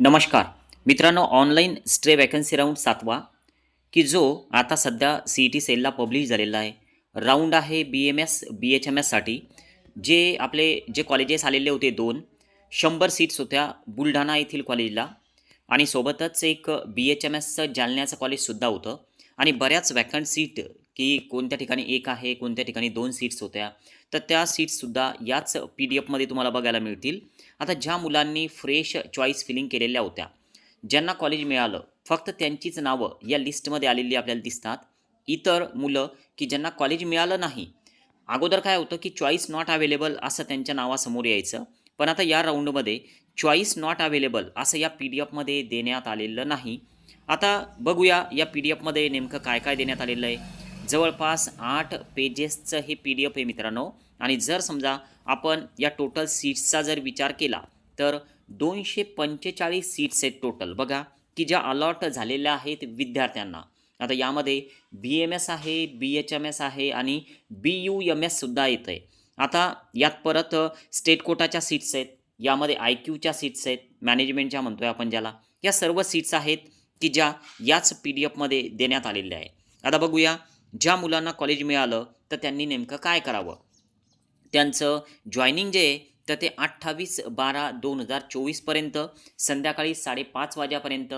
नमस्कार. मित्रांनो online stray vacancy round सातवा की जो आता सध्या सी ई टी सेलला पब्लिश झालेला आहे. राऊंड आहे B M S B H M एससाठी जे आपले जे कॉलेजेस आलेले होते दोन शंभर सीट्स होत्या बुलढाणा येथील कॉलेजला आणि सोबतच एक बी एच एम एसचं जालन्याचं कॉलेजसुद्धा होतं. आणि बऱ्याच वॅकंट सीट की कोणत्या ठिकाणी एक आहे कोणत्या ठिकाणी दोन सीट्स होत्या. तर त्या सीट्ससुद्धा याच पी डी एफमध्ये तुम्हाला बघायला मिळतील. आता ज्या मुलांनी फ्रेश चॉईस फिलिंग केलेल्या होत्या ज्यांना कॉलेज मिळालं फक्त त्यांचीच नावं या लिस्टमध्ये आलेली आपल्याला दिसतात. इतर मुलं की ज्यांना कॉलेज मिळालं नाही अगोदर काय होतं की चॉईस नॉट अवेलेबल असं त्यांच्या नावासमोर यायचं. पण आता या राऊंडमध्ये चॉईस नॉट अवेलेबल असं या पी डी एफमध्ये देण्यात आलेलं नाही. आता बघूया या पी डी एफमध्ये नेमकं काय काय देण्यात आलेलं आहे. जवळपास आठ पेजेसचं हे पी डी एफ आहे मित्रांनो. आणि जर समजा आपण या टोटल सीट्सचा जर विचार केला तर दोनशे पंचेचाळीस सीट्स आहेत टोटल बघा की ज्या अलॉट झालेल्या आहेत विद्यार्थ्यांना. आता यामध्ये बी एम एस आहे बी एच एम एस आहे आणि बी यू एम एससुद्धा येतं आहे आता यात परत स्टेट कोटाच्या सीट्स आहेत यामध्ये आय क्यूच्या सीट्स आहेत मॅनेजमेंटच्या म्हणतो आहे आपण ज्याला. या सर्व सीट्स आहेत की ज्या याच पी डी एफमध्ये देण्यात आलेल्या आहे आता बघूया ज्या मुलांना कॉलेज मिळालं तर त्यांनी नेमकं काय करावं? त्यांचं जॉईनिंग जे आहे तर ते अठ्ठावीस बारा दोन हजार चोवीसपर्यंत संध्याकाळी साडेपाच वाजेपर्यंत.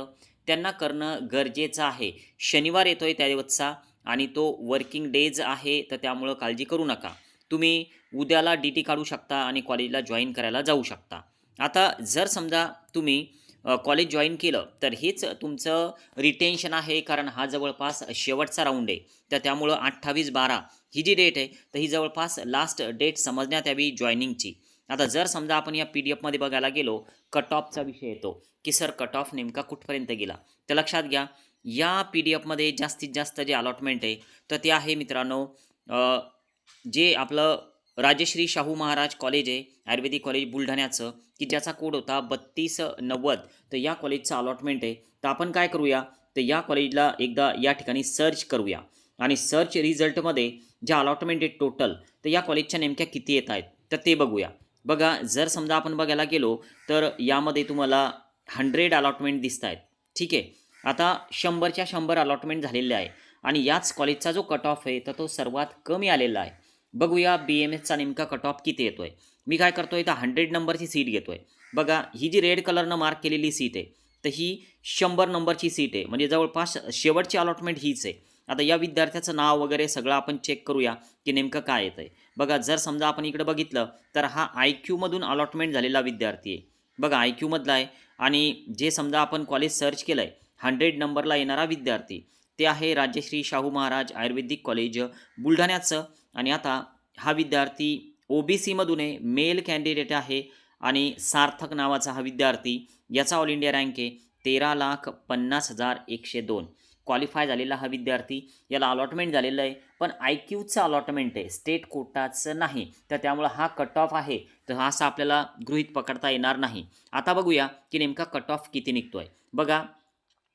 त्यांना करणं गरजेचं आहे. शनिवार येतो आहे त्या दिवसचा आणि तो वर्किंग डेज आहे तर त्यामुळं काळजी करू नका. तुम्ही उद्याला डी टी काढू शकता आणि कॉलेजला जॉईन करायला जाऊ शकता. आता जर समजा तुम्ही कॉलेज जॉईन केलं तर हेच तुमचं रिटेन्शन आहे कारण हा जवळपास शेवटचा राऊंड आहे. तर त्यामुळं अठ्ठावीस बारा ही जी डेट आहे तर ही जवळपास लास्ट डेट समजण्यात यावी जॉईनिंगची आता जर समजा आपण या पी डी एफमध्ये बघायला गेलो कट ऑफचा विषय येतो की सर कट ऑफ नेमका कुठपर्यंत गेला? तर लक्षात घ्या या पी डी एफमध्ये जास्तीत जास्त जे अलॉटमेंट आहे तर ते आहे मित्रांनो जे आपलं राजश्री शाहू महाराज कॉलेज आहे आयुर्वेदिक कॉलेज बुलढाण्याचं. की ज्याचा कोड होता बत्तीस नव्वद. तर या कॉलेजचं अलॉटमेंट आहे. तर आपण काय करूया? तर या कॉलेजला एकदा या ठिकाणी सर्च करूया. आणि सर्च रिझल्टमध्ये ज्या अलॉटमेंट आहे टोटल तर या कॉलेजच्या नेमक्या किती येत आहेत? तर ते बघूया. बघा जर समजा आपण बघायला गेलो तर यामध्ये तुम्हाला हंड्रेड अलॉटमेंट दिसत आहेत. ठीक आहे? आता शंभरच्या शंभर अलॉटमेंट झालेले आहे. आणि याच कॉलेजचा जो कट ऑफ आहे तर तो सर्वात कमी आलेला आहे. बघूया बी एम एसचा नेमका कट ऑफ किती येतो आहे मी काय करतो आहे तर हंड्रेड नंबरची सीट घेतो आहे बघा ही जी रेड कलरनं मार्क केलेली सीट आहे तर ही शंभर नंबरची सीट आहे. म्हणजे जवळपास शेवटची अलॉटमेंट हीच आहे. आता या विद्यार्थ्याचं नाव वगैरे सगळं आपण चेक करूया की नेमकं काय येतं आहे बघा जर समजा आपण इकडं बघितलं तर हा आय क्यूमधून अलॉटमेंट झालेला विद्यार्थी आहे. बघा आय क्यूमधला आहे. आणि जे समजा आपण कॉलेज सर्च केलं आहे हंड्रेड नंबरला येणारा विद्यार्थी ते आहे राज्यश्री शाहू महाराज आयुर्वेदिक कॉलेज बुलढाण्याचं. आणि आता हा विद्यार्थी ओ बी सीमधून आहे मेल कॅन्डिडेट आहे आणि सार्थक नावाचा हा विद्यार्थी याचा ऑल इंडिया रँक आहे तेरा लाख पन्नास हजार एकशे दोन. क्वालिफाय झालेला हा विद्यार्थी याला अलॉटमेंट झालेलं आहे पण आय क्यूचं अलॉटमेंट आहे स्टेट कोटाचं नाही. तर त्यामुळं हा कट ऑफ आहे तर हा असा आपल्याला गृहीत पकडता येणार नाही. आता बघूया की नेमका कट ऑफ किती निघतो आहे बघा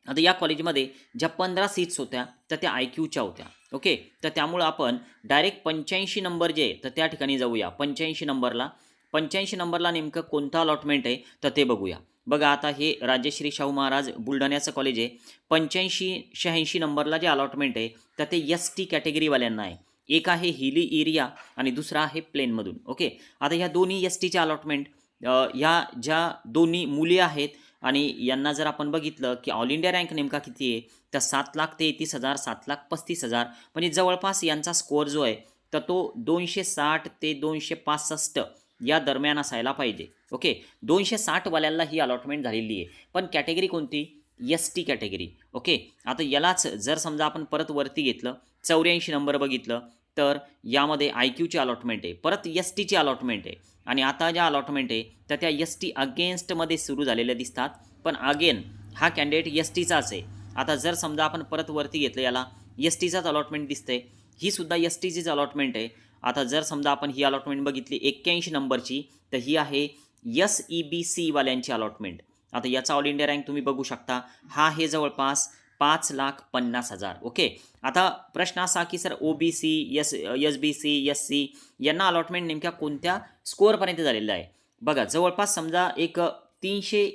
आता या कॉलेजमध्ये ज्या पंधरा सीट्स होत्या तर त्या आय क्यूच्या होत्या. ओके? तर त्यामुळं आपण डायरेक्ट पंच्याऐंशी नंबर जे आहे तर त्या ठिकाणी जाऊया. पंच्याऐंशी नंबरला पंच्याऐंशी नंबरला नेमकं कोणतं अलॉटमेंट आहे तर ते बघूया. बघा आता हे राजश्री शाहू महाराज बुलढाण्याचं कॉलेज आहे. पंच्याऐंशी शहाऐंशी नंबरला जे अलॉटमेंट आहे तर ते एस टी कॅटेगरीवाल्यांना आहे. एक आहे हिली एरिया आणि दुसरा आहे प्लेनमधून ओके? आता ह्या दोन्ही एस टीचे अलॉटमेंट ह्या ज्या दोन्ही मुली आहेत आणि यांना जर आपण बघितलं की ऑल इंडिया रँक नेमका किती आहे? तर सात लाख तेहतीस हजार सात लाख पस्तीस हजार. म्हणजे जवळपास यांचा स्कोअर जो आहे तर तो दोनशे साठ ते दोनशे पासष्ट या दरम्यान असायला पाहिजे. ओके? दोनशे साठवाल्याला ही अलॉटमेंट झालेली आहे. पण कॅटेगरी कोणती? S T category okay? आता यालाच जर समजा आपण परत वरती घेतलं चौऱ्याऐंशी नंबर बघितलं तर यामध्ये आय क्यूची अलॉटमेंट आहे परत एस टीची अलॉटमेंट आहे. आणि आता ज्या अलॉटमेंट आहे तर त्या एस टी अगेन्स्टमध्ये सुरू झालेल्या दिसतात. पण अगेन हा कॅन्डिडेट एस टीचाच आहे. आता जर समजा आपण परत वरती घेतलं याला एस टीचाच अलॉटमेंट दिसते ही सुद्धा एस टीचीच अलॉटमेंट आहे. आता जर समजा आपण ही अलॉटमेंट बघितली एक्क्याऐंशी नंबरची तर ही आहे एस ई बी सीवाल्यांची अलॉटमेंट आता याचा ऑल इंडिया रँक तुम्ही बघू शकता. हा आहे जवळपास पाच लाख पन्नास हजार. ओके? आता प्रश्न असा की sir O B C S S B C S C यांना अलॉटमेंट नेमक्या कोणत्या स्कोअरपर्यंत झालेलं आहे? बघा जवळपास समजा एक तीनशे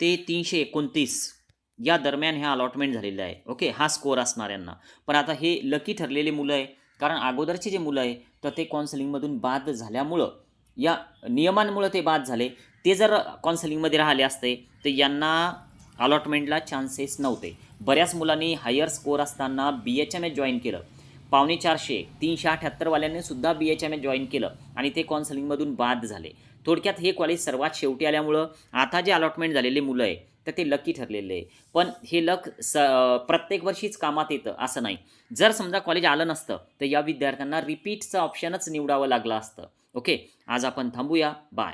ते तीनशे एकोणतीस या दरम्यान ह्या अलॉटमेंट झालेलं आहे. ओके? हा स्कोअर असणाऱ्यांना पण आता हे लकी ठरलेले मुलं आहे. कारण अगोदरचे जे मुलं आहे तर ते काउन्सिलिंगमधून बाद झाल्यामुळं या नियमांमुळं ते बाद झाले. ते जर काउन्सिलिंगमध्ये राहिले असते तर यांना अलॉटमेंटला चान्सेस नव्हते. बऱ्याच मुलांनी हायर स्कोअर असताना B H M S join केलं. पावणे चारशे तीनशे अठ्याहत्तरवाल्यांनी सुद्धा B H M S join केलं आणि ते काउन्सिलिंगमधून बाद झाले. थोडक्यात हे कॉलेज सर्वात शेवटी आल्यामुळं आता जे अलॉटमेंट झालेले मुलं आहे तर ते लकी ठरलेले आहे पण हे लक स प्रत्येक वर्षीच कामात येतं असं नाही. जर समजा कॉलेज आलं नसतं तर या विद्यार्थ्यांना रिपीटचं ऑप्शनच निवडावं लागलं असतं. ओके आज आपण थांबूया. बाय